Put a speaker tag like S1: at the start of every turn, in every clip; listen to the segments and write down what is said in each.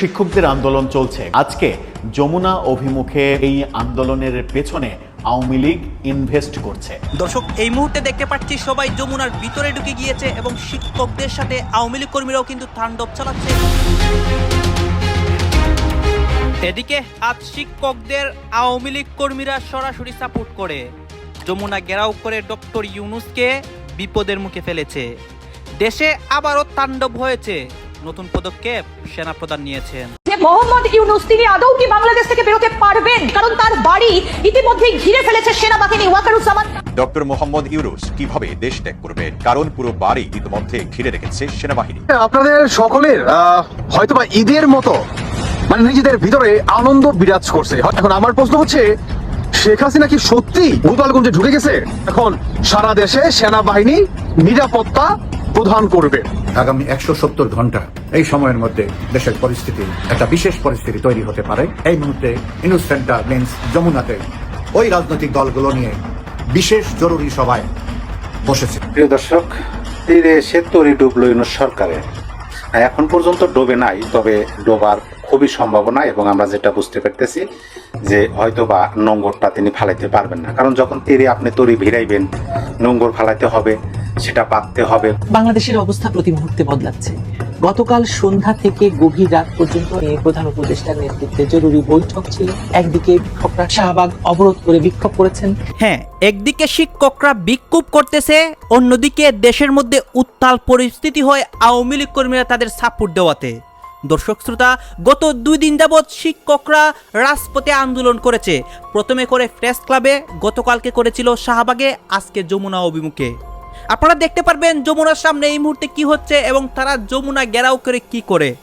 S1: শিক্ষকদের আন্দোলন চলছে। আজকে যমুনা অভিমুখে এই আন্দোলনের পেছনে আওয়ামী লীগ ইনভেস্ট করছে।
S2: দর্শক, এই মুহূর্তে দেখতে পাচ্ছি সবাই যমুনার ভিতরে ঢুকে গিয়েছে এবং শিক্ষকদের সাথে আওয়ামী লীগ কর্মীরাও কিন্তু তাণ্ডব চালাচ্ছে। এদিকে আজ শিক্ষকদের আওয়ামী লীগ কর্মীরা সরাসরি সাপোর্ট করে। যমুনা ঘেরাও করে ডক্টর ইউনুসকে বিপদের মুখে ফেলেছে। দেশে আবারও তাণ্ডব হয়েছে। নতুন পদক্ষেপ সেনাপ্রধান নিয়েছেন।
S3: মোহাম্মদ ইউনুস তিনি আদৌ কি বাংলাদেশ থেকে বেরোতে পারবেন? কারণ তার বাড়ি ইতিমধ্যেই ঘিরে ফেলেছে সেনাবাহিনী ওয়াকারুজ্জামান।
S4: ডক্টর মোহাম্মদ ইউরুস কীভাবে দেশ ত্যাগ করবেন? কারণ পুরো বাড়ি ইতিমধ্যে ঘিরে রেখেছে সেনাবাহিনী।
S5: আপনাদের সকলের হয়তোবা ঈদের মতো মানে নিজেদের ভিতরে আনন্দ বিরাজ করছে। এখন আমার প্রশ্ন হচ্ছে শেখ হাসিনা কি সত্যি গোপালগঞ্জে ঢুকে গেছে? এখন সারা দেশে সেনাবাহিনী নিরাপত্তা প্রদান করবে।
S6: আগামী একশো সত্তর ঘণ্টা এই সময়ের মধ্যে দেশের পরিস্থিতি একটা বিশেষ পরিস্থিতি তৈরি হতে পারে। এই মুহূর্তে ইনুস সেন্টার মিন্স যমুনাতে ওই রাজনৈতিক দলগুলো নিয়ে বিশেষ জরুরি সভায় বসেছে।
S7: প্রিয় দর্শক তীরে এসে তরি ডুবলো ইউনুস সরকারে। এখন পর্যন্ত ডোবে নাই তবে ডোবার খুবই সম্ভাবনা এবং আমরা যেটা বুঝতে পারতেছি যে হয়তো বা নোংরটা তিনি ফালাইতে পারবেন না। কারণ যখন তীরে আপনি তরি ভিড়াইবেন নোংর ফালাইতে হবে সেটা পাততে হবে।
S8: বাংলাদেশের অবস্থা প্রতি মুহূর্তে বদলাচ্ছে। গতকাল সন্ধ্যা থেকে গভীর রাত পর্যন্ত এই প্রধান উপদেষ্টার নেতৃত্বে জরুরি বৈঠক ছিল। একদিকে বিক্ষোভরা শাহবাগ অবরোধ করে বিক্ষোভ করেছেন।
S2: হ্যাঁ একদিকে শিক্ষকরা বিক্ষোভ করতেছে অন্যদিকে দেশের মধ্যে উত্তাল পরিস্থিতি হয় আওয়ামী লীগ কর্মীরা তাদের সাপোর্ট দেওয়াতে। দর্শক শ্রোতা, গত দুই দিন যাবৎ শিক্ষকরা রাজপথে আন্দোলন করেছে। প্রথমে করে প্রেস ক্লাবে, গতকালকে করেছিল শাহবাগে, আজকে যমুনা অভিমুখে। আপনারা দেখতে পারবেন যমুনার সামনে এই মুহূর্তে কি হচ্ছে এবং তারা যমুনা গেরাও করে কি করে।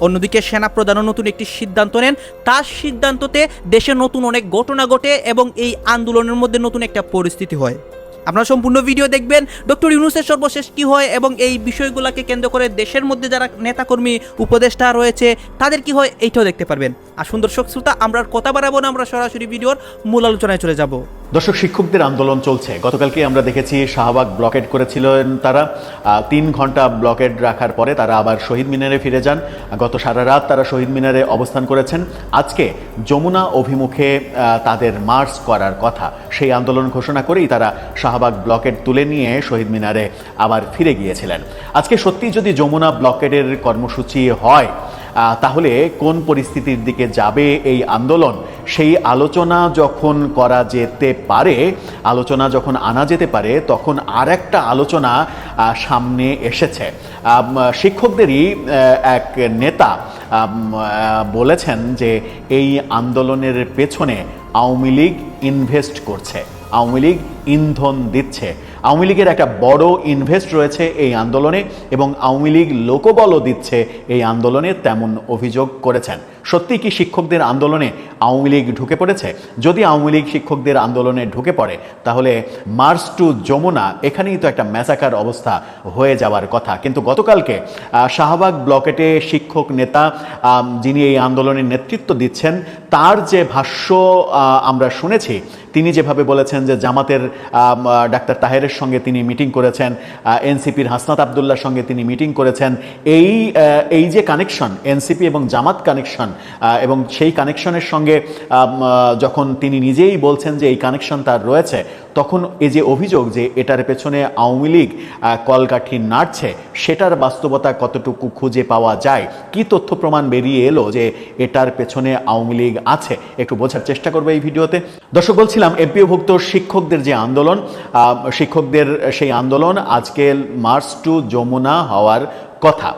S2: অন্যদিকে সেনা সেনাপ্রধানও নতুন একটি সিদ্ধান্ত নেন। তার সিদ্ধান্ততে দেশে নতুন অনেক ঘটনা ঘটে এবং এই আন্দোলনের মধ্যে নতুন একটা পরিস্থিতি হয়। আপনারা সম্পূর্ণ ভিডিও দেখবেন। ডক্টর ইউনুসের সর্বশেষ কি হয় এবং এই বিষয়গুলোকে কেন্দ্র করে দেশের মধ্যে যারা নেতাকর্মী, উপদেষ্টা রয়েছে, তাদের কি হয় এইটাও দেখতে পারবেন। আর সুন্দর শ্রোতা, আমরা কথা বাড়াবো না, আমরা সরাসরি ভিডিওর মূল আলোচনায় চলে যাব।
S1: দর্শক, শিক্ষকদের আন্দোলন চলছে। গতকালকে আমরা দেখেছি শাহবাগ ব্লকেড করেছিলেন তারা। তিন ঘণ্টা ব্লকেড রাখার পরে তারা আবার শহীদ মিনারে ফিরে যান। গত সারা রাত তারা শহীদ মিনারে অবস্থান করেছেন। আজকে যমুনা অভিমুখে তাদের মার্চ করার কথা। সেই আন্দোলন ঘোষণা করেই তারা শাহবাগ ব্লকেড তুলে নিয়ে শহীদ মিনারে আবার ফিরে গিয়েছিলেন। আজকে সত্যি যদি যমুনা ব্লকেডের কর্মসূচি হয় তাহলে কোন পরিস্থিতির দিকে যাবে এই আন্দোলন? সেই আলোচনা যখন করা যেতে পারে, আলোচনা যখন আনা যেতে পারে, তখন আর একটা আলোচনা সামনে এসেছে। শিক্ষকদেরই এক নেতা বলেছেন যে এই আন্দোলনের পেছনে আওয়ামী লীগ ইনভেস্ট করছে। আওয়ামী লীগ ইন্ধন দিচ্ছে। আওয়ামী লীগের একটা বড় ইনভেস্ট রয়েছে এই আন্দোলনে এবং আওয়ামী লীগ লোকবলও দিচ্ছে এই আন্দোলনে তেমন অভিযোগ করেছেন। সত্যি কি শিক্ষকদের আন্দোলনে আওয়ামী লীগ ঢুকে পড়েছে? যদি আওয়ামী লীগ শিক্ষকদের আন্দোলনে ঢুকে পড়ে, তাহলে মার্চ টু যমুনা, এখানেই তো একটা ম্যাসাকার অবস্থা হয়ে যাওয়ার কথা। কিন্তু গতকালকে শাহবাগ ব্লকেটে শিক্ষক নেতা যিনি এই আন্দোলনের নেতৃত্ব দিচ্ছেন, তার যে ভাষ্য আমরা শুনেছি, তিনি যেভাবে বলেছেন যে জামাতের ডাক্তার তাহেরের সঙ্গে তিনি মিটিং করেছেন এনসিপির হাসনাত আবদুল্লার সঙ্গে তিনি মিটিং করেছেন, এই এই যে কানেকশন, এনসিপি এবং জামাত কানেকশন এবং সেই কানেকশনের সঙ্গে যখন তিনি নিজেই বলছেন যে এই কানেকশন তার রয়েছে, তখন এই যে অভিযোগ যে এটার পেছনে আওয়ামী লীগ কলকাঠি নাড়ছে, সেটার বাস্তবতা কতটুকু খুঁজে পাওয়া যায়? কি তথ্য প্রমাণ বেরিয়ে এলো যে এটার পেছনে আওয়ামী লীগ আছে? একটু বোঝার চেষ্টা করব এই ভিডিওতে। দর্শক, বলছিলাম এমপিওভুক্ত শিক্ষকদের যে আন্দোলন শিক্ষকদের সেই আন্দোলন আজকে মার্চ টু যমুনা হওয়ার কথা।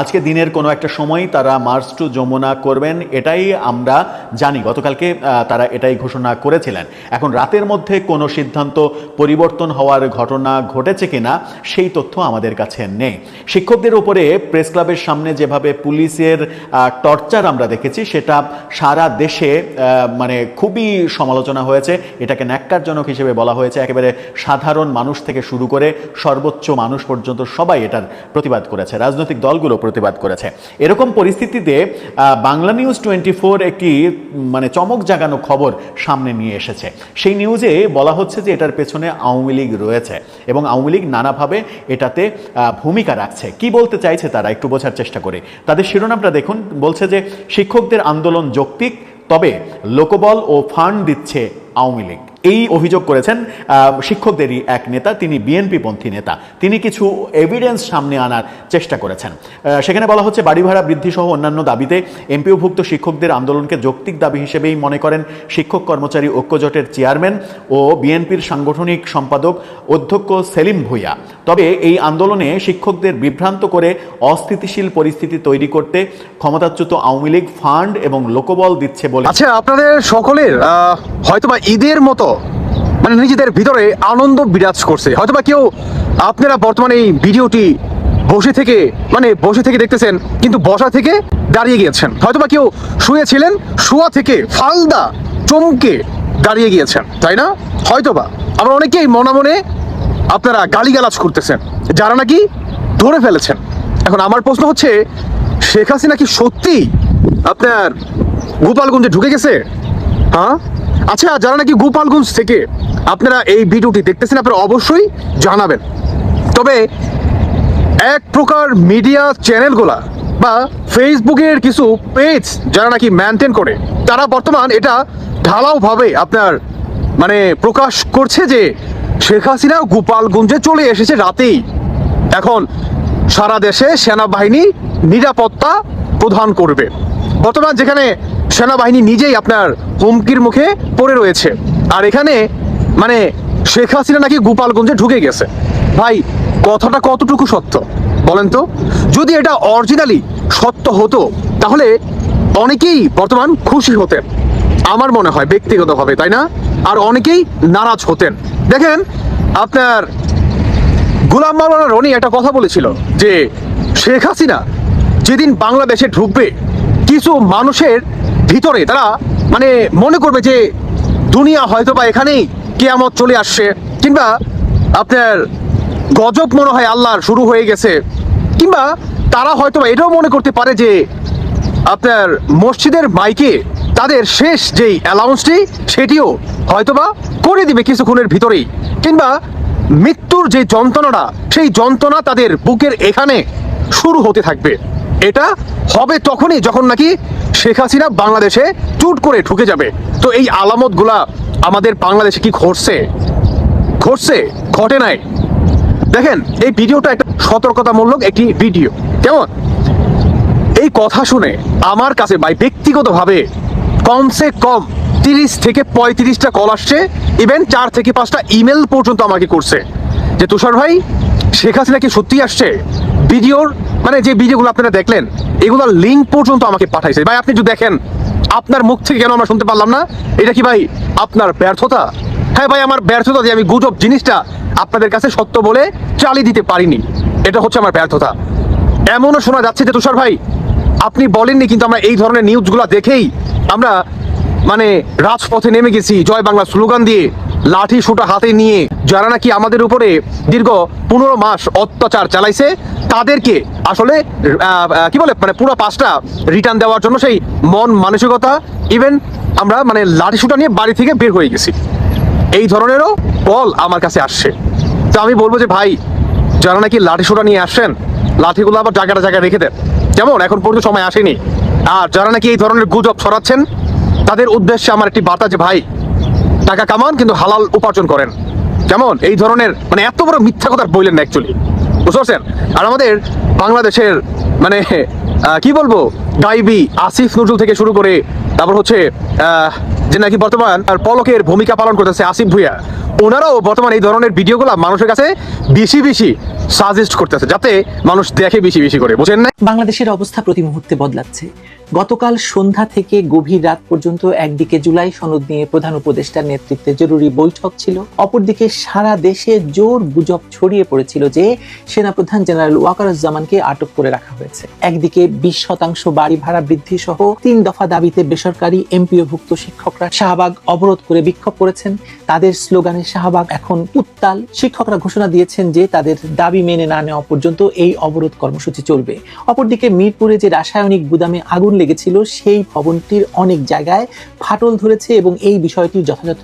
S1: আজকে দিনের কোনো একটা সময় তারা মার্চ টু যমুনা করবেন, এটাই আমরা জানি। গতকালকে তারা এটাই ঘোষণা করেছিলেন। এখন রাতের মধ্যে কোনো সিদ্ধান্ত পরিবর্তন হওয়ার ঘটনা ঘটেছে কিনা, সেই তথ্য আমাদের কাছে নেই। শিক্ষকদের উপরে প্রেস ক্লাবের সামনে যেভাবে পুলিশের টর্চার আমরা দেখেছি, সেটা সারা দেশে মানে খুবই সমালোচনা হয়েছে। এটাকে ন্যাক্কারজনক হিসেবে বলা হয়েছে। একেবারে সাধারণ মানুষ থেকে শুরু করে সর্বোচ্চ মানুষ পর্যন্ত সবাই এটার প্রতিবাদ করেছে, রাজনৈতিক দলগুলো প্রতিবাদ করেছে। এরকম পরিস্থিতিতে বাংলা নিউজ টোয়েন্টি ফোর একটি মানে চমক জাগানো খবর সামনে নিয়ে এসেছে। সেই নিউজে বলা হচ্ছে যে এটার পেছনে আওয়ামী লীগ রয়েছে এবং আওয়ামী লীগ নানাভাবে এটাতে ভূমিকা রাখছে। কি বলতে চাইছে তারা একটু বোঝার চেষ্টা করে। তাদের শিরোনামটা দেখুন, বলছে যে, শিক্ষকদের আন্দোলন যৌক্তিক, তবে লোকবল ও ফান্ড দিচ্ছে আওয়ামী লীগ। এই অভিযোগ করেছেন শিক্ষকদেরই এক নেতা, তিনি বিএনপি পন্থী নেতা। তিনি কিছু এভিডেন্স সামনে আনার চেষ্টা করেছেন। সেখানে বলা হচ্ছে বাড়ি ভাড়া বৃদ্ধি সহ অন্যান্য দাবিতে এমপিওভুক্ত শিক্ষকদের আন্দোলনকে যৌক্তিক দাবি হিসেবেই মনে করেন শিক্ষক কর্মচারী ঐক্যজোটের চেয়ারম্যান ও বিএনপির সাংগঠনিক সম্পাদক অধ্যক্ষ সেলিম ভুইয়া। তবে এই আন্দোলনে শিক্ষকদের বিভ্রান্ত করে অস্থিতিশীল পরিস্থিতি তৈরি করতে ক্ষমতাচ্যুত আওয়ামী লীগ ফান্ড এবং লোকবল দিচ্ছে বলে
S5: আচ্ছা আপনাদের সকলের হয়তোবা ঈদের মতো মানে নিজেদের ভিতরে আনন্দ বিরাজ করছে। হয়তোবা কেউ আপনারা বর্তমানে এই ভিডিওটি বসে থেকে মানে বসে থেকে দেখতেছেন, কিন্তু বসা থেকে দাঁড়িয়ে গিয়েছেন। হয়তোবা কেউ শুয়েছিলেন, শোয়া থেকে ফালদা চমকে দাঁড়িয়ে গিয়েছেন, তাই না? হয়তোবা। আমরা অনেকেই মনে মনে আপনারা গালিগালাজ করতেছেন, যারা নাকি ধরে ফেলেছেন। এখন আমার প্রশ্ন হচ্ছে, শেখ হাসিনা কি সত্যি আপনার গোপালগঞ্জে ঢুকে গেছে? হ্যাঁ? আচ্ছা যারা নাকি গোপালগঞ্জ থেকে আপনারা এই ভিডিওটি দেখতেছেন, আপনারা অবশ্যই জানাবেন। তবে এক প্রকার মিডিয়া চ্যানেলগুলা বা ফেসবুকের কিছু পেজ যারা নাকি মেনটেন করে, তারা বর্তমান এটা ঢালাওভাবে আপনার মানে প্রকাশ করছে যে শেখ হাসিনা গোপালগঞ্জে চলে এসেছে রাতেই। এখন সারা দেশে সেনাবাহিনী নিরাপত্তা প্রদান করবে। বর্তমান যেখানে সেনাবাহিনী নিজেই আপনার হুমকির মুখে পড়ে রয়েছে। আর এখানে মানে শেখ হাসিনা নাকি গোপালগঞ্জে ঢুকে গেছে। ভাই, কথাটা কতটুকু সত্য বলেন তো? যদি এটা অরিজিনালি সত্য হতো, তাহলে অনেকেই বর্তমান খুশি হতেন। আমার মনে হয় ব্যক্তিগতভাবে, তাই না? আর অনেকেই নারাজ হতেন। দেখেন, আপনার গুলাম মাওলানা রনি একটা কথা বলেছিল যে, শেখ হাসিনা যেদিন বাংলাদেশে ঢুকবে কিছু মানুষের ভিতরে তারা মানে মনে করবে যে দুনিয়া হয়তো বা এখানেই কেয়ামত চলে আসছে, কিংবা আপনার গজব মনে হয় আল্লাহর শুরু হয়ে গেছে, কিংবা তারা হয়তো এটাও মনে করতে পারে যে আপনার মসজিদের মাইকে তাদের শেষ যেই অ্যালাউন্সটি সেটিও হয়তোবা করে দিবে কিছুক্ষণের ভিতরেই, কিংবা মৃত্যুর যে যন্ত্রণাটা, সেই যন্ত্রণা তাদের বুকের এখানে শুরু হতে থাকবে। এটা হবে তখনই যখন নাকি শেখ হাসিনা বাংলাদেশে চুট করে ঢুকে যাবে। তো এই আলামতগুলা আমাদের বাংলাদেশে কি ঘটছে? ঘটছে, ঘটে নাই। দেখেন, এই ভিডিওটা একটা সতর্কতামূলক একটি ভিডিও। কেমন? এই কথা শুনে আমার কাছে ভাই ব্যক্তিগতভাবে কমসে কম তিরিশ থেকে পঁয়ত্রিশটা কল আসছে ইভেন চার থেকে পাঁচটা ইমেল পর্যন্ত আমাকে করছে। যে তুষার ভাই, শেখ হাসিনা কি সত্যি আসছে? ভিডিওর মানে যে ভিডিওগুলো আপনারা দেখলেন, এগুলোর লিঙ্ক পর্যন্ত আমাকে পাঠাইছে। ভাই, আপনি যদি দেখেন, আপনার মুখ থেকে কেন আমরা শুনতে পারলাম না? এটা কি ভাই আপনার ব্যর্থতা? হ্যাঁ ভাই, আমার ব্যর্থতা যে আমি গুজব জিনিসটা আপনাদের কাছে সত্য বলে চালিয়ে দিতে পারিনি। এটা হচ্ছে আমার ব্যর্থতা। এমনও শোনা যাচ্ছে যে তুষার ভাই, আপনি বলেননি কিন্তু আমরা এই ধরনের নিউজগুলো দেখেই আমরা মানে রাজপথে নেমে গেছি, জয় বাংলা স্লোগান দিয়ে। লাঠি সুটা হাতে নিয়ে যারা নাকি আমাদের উপরে দীর্ঘ পনেরো মাস অত্যাচার চালাইছে, তাদেরকে আসলে কি বলে মানে পুরো পাঁচটা রিটার্ন দেওয়ার জন্য সেই মন মানসিকতা ইভেন আমরা মানে লাঠি সুটা নিয়ে বাড়ি থেকে বের হয়ে গেছি। এই ধরনেরও কল আমার কাছে আসছে। তো আমি বলব যে, ভাই, যারা নাকি লাঠি সোটা নিয়ে আসছেন, লাঠিগুলো আবার জায়গাটা জায়গায় রেখে দেন। যেমন, এখন পর্যন্ত সময় আসেনি। আর যারা নাকি এই ধরনের গুজব ছড়াচ্ছেন, তাদের উদ্দেশ্যে আমার একটি বার্তা যে, ভাই টাকা কামান, কিন্তু হালাল উপার্জন করেন। কেমন? এই ধরনের মানে এত বড় মিথ্যা কথা বললেন না অ্যাকচুয়ালি বুঝতে পারছেন? আর আমাদের বাংলাদেশের মানে কি বলব? গাইবি আসিফ নজরুল থেকে শুরু করে তারপর হচ্ছে যে নাকি বর্তমান আর পলকের ভূমিকা পালন করতেছে আসিফ ভুইয়া। ওনারাও বর্তমান এই ধরনের ভিডিওগুলো মানুষের কাছে বেশি বেশি সাজেস্ট করতেছে, যাতে মানুষ দেখে বেশি বেশি করে, বুঝেন না
S8: বাংলাদেশের অবস্থা প্রতি মুহূর্তে বদলাচ্ছে। গতকাল সন্ধ্যা থেকে গভীর রাত পর্যন্ত একদিকে জুলাই সনদ নিয়ে প্রধান উপদেষ্টার নেতৃত্বে জরুরি বৈঠক ছিল, অপরদিকে সারা দেশে জোর গুজব ছড়িয়ে পড়েছিল যে সেনাপ্রধান জেনারেল ওয়াকারুজ্জামানকে আটক করে রাখা হয়েছে। একদিকে বিশ শতাংশ বাড়ি ভাড়া বৃদ্ধি সহ তিন দফা দাবিতে বেসরকারি এমপিওভুক্ত শিক্ষকরা শাহবাগ অবরোধ করে বিক্ষোভ করেছেন। তাদের স্লোগানে শাহবাগ এখন উত্তাল। শিক্ষকরা ঘোষণা দিয়েছেন যে তাদের দাবি মেনে না নেওয়া পর্যন্ত এই অবরোধ কর্মসূচি চলবে। অপরদিকে মিরপুরে যে রাসায়নিক গুদামে আগুন লেগেছিল, সেই ভবনটির অনেক জায়গায় ফাটল ধরেছে এবং এই বিষয়টি যথাযথ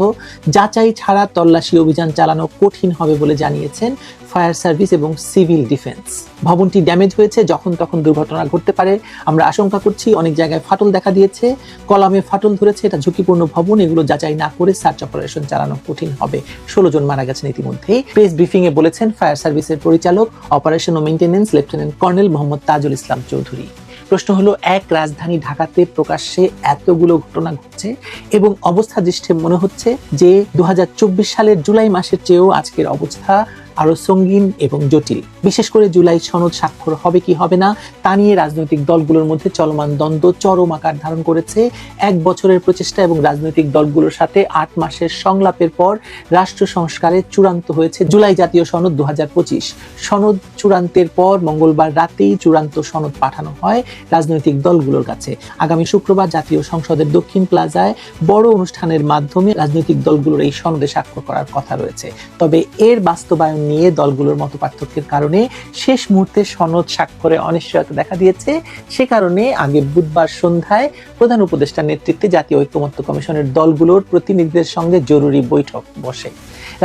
S8: যাচাই ছাড়া তল্লাশি অভিযান চালানো কঠিন হবে বলে জানিয়েছেন ফায়ার সার্ভিস এবং সিভিল ডিফেন্স। ভবনটি ড্যামেজ হয়েছে যখন তখন দুর্ঘটনা ঘটতে পারে। আমরা আশঙ্কা করছি অনেক জায়গায় ফাটল দেখা দিয়েছে। কলামে ফাটল ধরেছে, এটা ঝুঁকিপূর্ণ ভবন। এগুলো যাচাই না করে সার্চ অপারেশন চালানো কঠিন হবে। ষোলো জন মারা গেছেন ইতিমধ্যে প্রেস ব্রিফিং এ বলেছেন, ফায়ার সার্ভিসের পরিচালক, অপারেশন ও maintenance lieutenant colonel Mohammad Tajul Islam Chowdhury. প্রশ্ন হলো, এক রাজধানী ঢাকাতে প্রকাশ্যে এতগুলো ঘটনা ঘটছে এবং অবস্থা দৃষ্টে মনে হচ্ছে যে দু হাজার চব্বিশ সালের জুলাই মাসের চেয়েও আজকের অবস্থা আরও সঙ্গীন এবং জটিল। বিশেষ করে জুলাই সনদ স্বাক্ষর হবে কি হবে না, তা নিয়ে রাজনৈতিক দলগুলোর মধ্যে চলমান দ্বন্দ্ব চরম আকার ধারণ করেছে। এক বছরের প্রচেষ্টা এবং রাজনৈতিক দলগুলোর সাথে আট মাসের সংলাপের পর রাষ্ট্র সংস্কারে চূড়ান্ত হয়েছে জুলাই জাতীয় সনদ দুহাজার পঁচিশ। সনদ চূড়ান্তের পর মঙ্গলবার রাতেই চূড়ান্ত সনদ পাঠানো হয় রাজনৈতিক দলগুলোর কাছে। আগামী শুক্রবার জাতীয় সংসদের দক্ষিণ প্লাজায় বড় অনুষ্ঠানের মাধ্যমে রাজনৈতিক দলগুলোর এই সনদে স্বাক্ষর করার কথা রয়েছে। তবে এর বাস্তবায়ন নিয়ে দলগুলোর মতো পার্থক্যের কারণে শেষ মুহূর্তে সনদ স্বাক্ষরে অনিশ্চয়তা দেখা দিয়েছে। সে কারণে আগে বুধবার সন্ধ্যায় প্রধান উপদেষ্টার নেতৃত্বে জাতীয় ঐক্যমত্য কমিশনের দলগুলোর প্রতিনিধিদের সঙ্গে জরুরি বৈঠক বসে।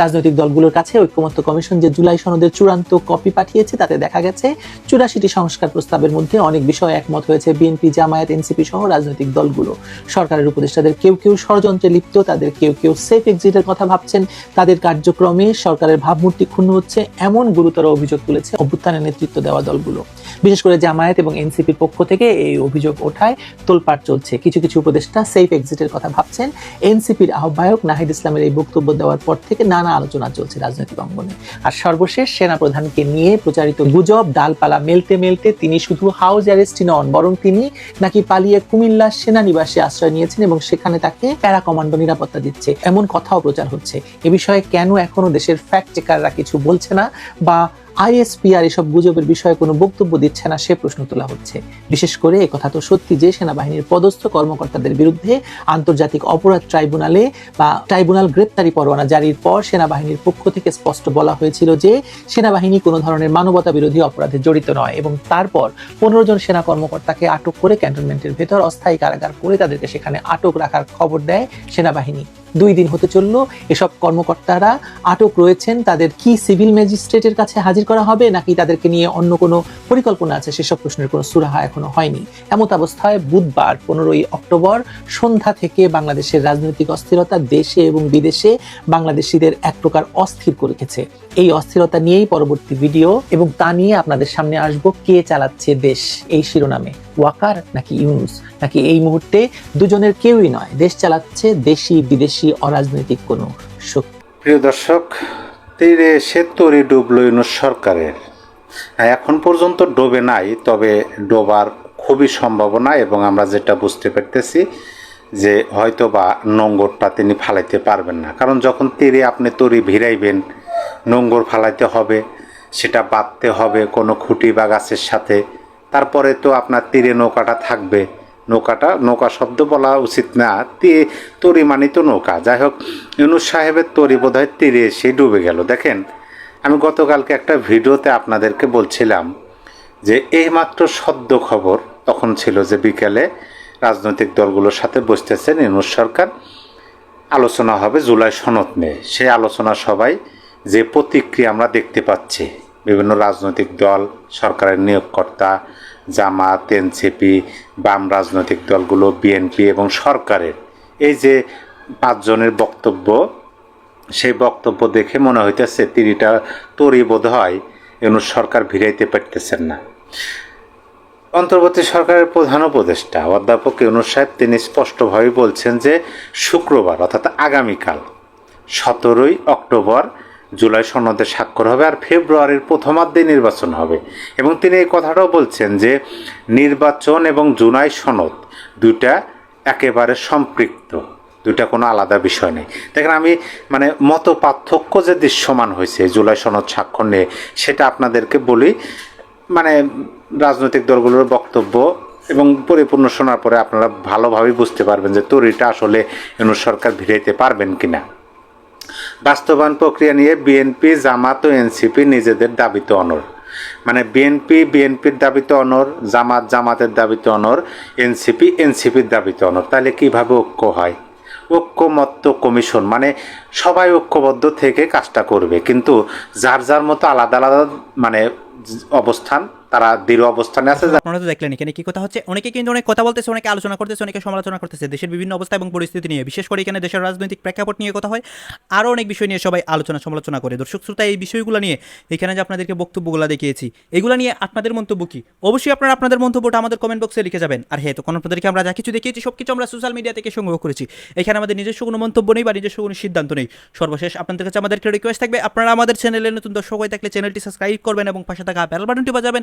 S8: রাজনৈতিক দলগুলোর কাছে ঐক্যমত্য কমিশন যে জুলাই সনদের চূড়ান্ত কপি পাঠিয়েছে, তাতে দেখা গেছে চুরাশিটি সংস্কার প্রস্তাবের মধ্যে অনেক বিষয় একমত হয়েছে বিএনপি জামায়াত এনসিপি সহ রাজনৈতিক দলগুলো। সরকারের উপদেষ্টাদের কেউ কেউ ষড়যন্ত্রে লিপ্ত, তাদের কেউ কেউ সেফ এক্সিটের কথা ভাবছেন। তাদের কার্যক্রমে সরকারের ভাবমূর্তি ক্ষুণ্ণ হচ্ছে, এমন গুরুতর অভিযোগ তুলেছে অভ্যুত্থানের নেতৃত্ব দেওয়া দলগুলো। বিশেষ করে জামায়াত এবং এনসিপির পক্ষ থেকে এই অভিযোগ ওঠায়, তোলপাড় চলছে। কিছু কিছু উপদেষ্টা সেফ এক্সিটের কথা ভাবছেন। এনসিপির আহ্বায়ক নাহিদ ইসলামের এই বক্তব্য দেওয়ার পর থেকে নানা আলোচনা চলছে রাজনৈতিক অঙ্গনে। আর সর্বশেষ সেনাপ্রধানকে নিয়ে প্রচারিত গুজব, ডালপালা মেলতে মেলতে তিনি শুধু হাউস অ্যারেস্টই নন, বরং তিনি নাকি পালিয়ে কুমিল্লার সেনানিবাসে আশ্রয় নিয়েছেন এবং সেখানে তাকে প্যারা কমান্ডো নিরাপত্তা দিচ্ছে। এমন কথাও প্রচার হচ্ছে। এ বিষয়ে কেন এখনও দেশের ফ্যাক্ট চেকাররা কিছু বলছে না বা আইএসপিআর এসব গুজবের বিষয়ে কোনো বক্তব্য দিচ্ছে না সে প্রশ্ন তোলা হচ্ছে। বিশেষ করে কথা তো সত্যি যে সেনাবাহিনীর পদস্থ কর্মকর্তাদের বিরুদ্ধে আন্তর্জাতিক অপরাধ ট্রাইব্যুনালে বা ট্রাইব্যুনাল গ্রেপ্তারি পরোয়ানা জারির পর সেনাবাহিনীর পক্ষ থেকে স্পষ্ট বলা হয়েছিল যে সেনাবাহিনী কোনো ধরনের মানবতা বিরোধী অপরাধে জড়িত নয় এবং তারপর পনেরো জন সেনা কর্মকর্তাকে আটক করে ক্যান্টনমেন্টের ভেতর অস্থায়ী কারাগার করে তাদেরকে সেখানে আটক রাখার খবর দেয় সেনাবাহিনী। দুই দিন হতে চলল। এসব কর্মকর্তারা আটক রয়েছেন। তাদের কি সিভিল ম্যাজিস্ট্রেটের কাছে হাজির করা হবে, নাকি তাদেরকে নিয়ে অন্য কোনো পরিকল্পনা আছে? সেসব প্রশ্নের কোনো সুরাহা এখনও হয়নি। এমত অবস্থায় বুধবার, পনেরোই অক্টোবর, সন্ধ্যা থেকে বাংলাদেশের রাজনৈতিক অস্থিরতা দেশে এবং বিদেশে বাংলাদেশিদের এক প্রকার অস্থির করে রেখেছে। এই অস্থিরতা নিয়েই পরবর্তী ভিডিও এবং তা নিয়ে আপনাদের সামনে আসব কে চালাচ্ছে দেশ। এই শিরোনামে। ওয়াকার নাকি ইউনুস? নাকি এই মুহূর্তে দুজনের কেউই নয়? দেশ চালাচ্ছে দেশি বিদেশি অরাজনৈতিক কোনো
S7: প্রিয় দর্শক তীরে সে তরি ডুবলো ইউনুস সরকারের। হ্যাঁ, এখন পর্যন্ত ডোবে নাই তবে ডোবার খুবই সম্ভাবনা এবং আমরা যেটা বুঝতে পারতেছি যে হয়তো বা নোঙ্গরটা তিনি ফালাইতে পারবেন না। কারণ যখন তীরে আপনি তরি ভিড়াইবেন নোঙ্গর ফালাইতে হবে সেটা বাঁধতে হবে কোনো খুঁটি বা গাছের সাথে তারপরে তো আপনার তীরে নৌকাটা থাকবে। নৌকাটা, নৌকা শব্দ বলা উচিত না। তি, তরি মানে তো নৌকা। যাই হোক, ইউনুস সাহেবের তরি বোধ হয় তীরে এসে ডুবে গেল। দেখেন, আমি গতকালকে একটা ভিডিওতে আপনাদেরকে বলছিলাম যে এইমাত্র সদ্য খবর তখন ছিল যে বিকেলে রাজনৈতিক দলগুলোর সাথে বসতেছেন ইউনুস সরকার। আলোচনা হবে জুলাই সনদ নিয়ে। সেই আলোচনা সবাই যে প্রতিক্রিয়া আমরা দেখতে পাচ্ছি। বিভিন্ন রাজনৈতিক দল, সরকারের নিয়োগকর্তা, জামাত, এনসিপি, বাম রাজনৈতিক দলগুলো, বিএনপি এবং সরকারের। এই যে পাঁচজনের বক্তব্য, সেই বক্তব্য দেখে মনে হইতেছে তিনিটা তরি বোধ হয় এনু সরকার ভিড়াইতে পারতেছেন না। অন্তর্বর্তী সরকারের প্রধান উপদেষ্টা অধ্যাপক ইউনুস সাহেব, তিনি স্পষ্টভাবে বলছেন যে শুক্রবার, অর্থাৎ আগামীকাল, সতেরোই অক্টোবর জুলাই সনদে স্বাক্ষর হবে আর ফেব্রুয়ারির প্রথমার্ধে নির্বাচন হবে। এবং তিনি এই কথাটাও বলছেন যে, নির্বাচন এবং জুলাই সনদ দুইটা একেবারে সম্পৃক্ত, দুইটা কোনো আলাদা বিষয় নেই। দেখেন, আমি মানে মত পার্থক্য যে দৃশ্যমান হয়েছে জুলাই সনদ স্বাক্ষর নিয়ে, সেটা আপনাদেরকে বলি। মানে রাজনৈতিক দলগুলোর বক্তব্য এবং পরিপূর্ণ শোনার পরে আপনারা ভালোভাবেই বুঝতে পারবেন যে তরিটা আসলে সরকার ভিড়াইতে পারবেন কিনা। বাস্তবায়ন প্রক্রিয়া নিয়ে বিএনপি জামাত ও এনসিপি নিজেদের দাবিতে অনর মানে বিএনপি বিএনপির দাবিতে অনর জামাত জামাতের দাবিতে অনর এনসিপি এনসিপির দাবিতে অনর তাহলে কীভাবে ঐক্য হয়? ঐক্যমত্য কমিশন মানে সবাই ঐক্যবদ্ধ থেকে কাজটা করবে। কিন্তু যার যার মতো আলাদা আলাদা মানে অবস্থান তারা দৃঢ় অবস্থানে আছে
S2: আপনারা তো দেখলেন এখানে কি কথা হচ্ছে। অনেকে কিন্তু অনেক কথা বলতেছে, অনেকে আলোচনা করতেছে, অনেকে সমালোচনা করতেছে। দেশের বিভিন্ন অবস্থা এবং পরিস্থিতি নিয়ে, বিশেষ করে এখানে দেশের রাজনৈতিক প্রেক্ষাপট নিয়ে কথা হয়। আরও অনেক বিষয় নিয়ে সবাই আলোচনা সমালোচনা করে। দর্শক শ্রোতা, এই বিষয়গুলো নিয়ে এখানে যে আপনাদেরকে বক্তব্যগুলো দেখিয়েছি, এগুলো নিয়ে আপনাদের মন্তব্য কি? অবশ্যই আপনারা আপনাদের মন্তব্যটা আমাদের কমেন্ট বক্সে লিখে যাবেন। আর হ্যাঁ তখন আপনাদেরকে আমরা যা কিছু দেখিয়েছি সব কিছু আমরা সোশ্যাল মিডিয়া থেকে সংগ্রহ করেছি। এখানে আমাদের নিজস্ব কোনো মন্তব্য নেই বা নিজস্ব কোনো সিদ্ধান্ত নেই। সর্বশেষ আপনাদের কাছে রিকোয়েস্ট থাকবে। আপনারা আমাদের চ্যানেলে নতুন দর্শক হয়ে থাকলে চ্যানেলটি সাবস্ক্রাইব করবেন এবং পাশে থাকা বেল বাটনটি বাজাবেন।